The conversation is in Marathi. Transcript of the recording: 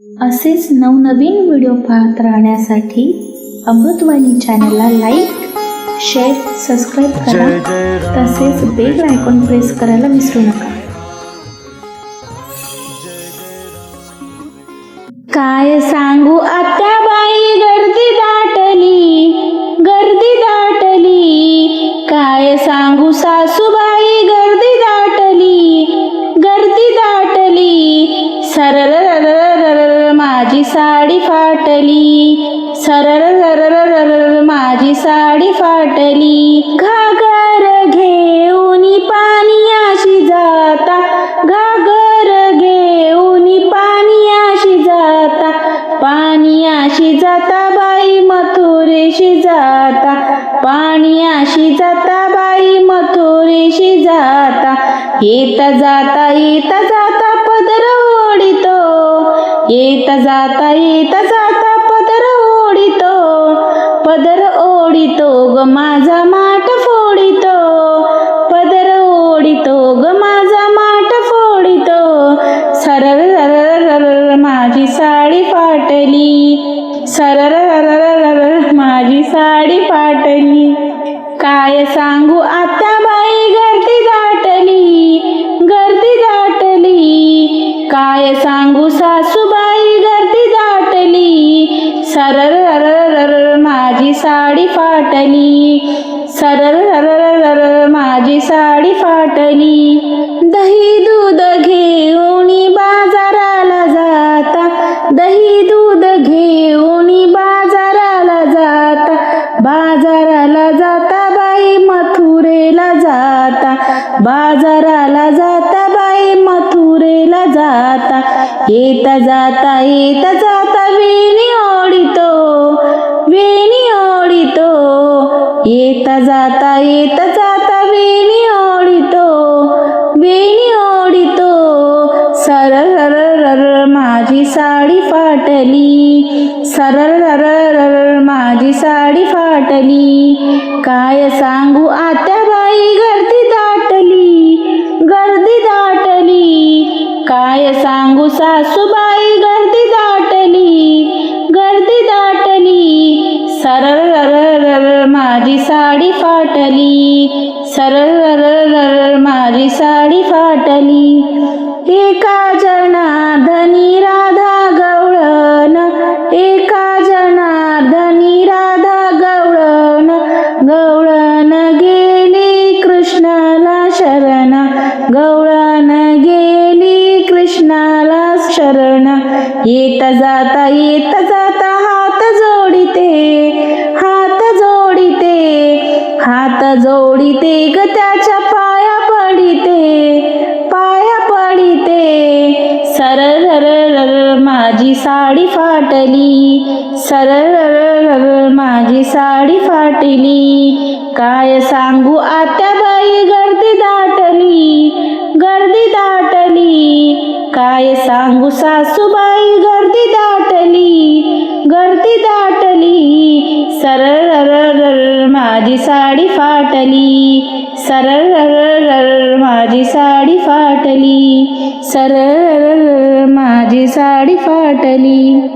असेच नवनवीन व्हिडिओ पाहत राहण्यासाठी अमृतवाणी चॅनलला लाईक शेअर सबस्क्राईब करा. तसेच बेल आयकॉन प्रेस करायला विसरू नका. काय सांगू आत्याबाई गर्दी दाटली गर्दी दाटली. काय सांगू सासूबाई गर्दी दाटली गर्दी दाटली. सरळ साडी फाटली. सरर सरर सरर माझी साडी फाटली. घागर घेऊन अशी जाता. घागर घेऊन अशी जाता. पाणीयाशी जाता बाई मथुरेशी जाता. पाणीयाशी जाता बाई मथुरेशी जाता. येता जाता येता जाता पदर ओढितो. येत जाता येता जाता पदर ओढितो पदर ओढितो ग माझा माठ फोडितो पदर ओढितो ग माझा माठ फोडितो सरळ सरळ माझी साडी फाटली सरळ सरळ माझी साडी फाटली. काय सांगू आता बाई घर साडी फाटली सरळ सरळ माझी साडी फाटली. दही दूध घेऊन बाजाराला जाता. दही दूध घेऊन बाजाराला जाता. बाजाराला जाता बाई मथुरेला जाता. बाजाराला जाता बाई मथुरेला जाता. येता जाता येता जाता वेणी ओढितो. वेणी ओढितो येता जाता येता जाता वेणी ओढितो वेणी ओढितो सरळ सरळ माझी साडी फाटली. सरळ सरळ माझी साडी फाटली. काय सांगू आत्या बाई गर्दी दाटली. गर्दी दाटली. काय सांगू सासूबाई माझी साडी फाटली. सरळ सरळ सरळ माझी साडी फाटली. एका जनार्दनी राधा गवळण एका जनार्दनी राधा गवळण गवळण गेली कृष्णाला शरण गवळण गेली कृष्णाला शरण. येता जाता येता जाता आता जोडीते ग त्याच्या पाया पडिते पाया पडिते. सरळ सरळ माझी साडी फाटली. सरळ सरळ माझी साडी फाटली. काय सांगू आत्या बाई गर्दी दाटली गर्दी दाटली. काय सांगू सासूबाई गर्दी दाटली गर्दी दाटली. सरळ सरळ माझी साडी फाटली. सरळ माझी साडी फाटली. सरळ सरळ माझी साडी फाटली.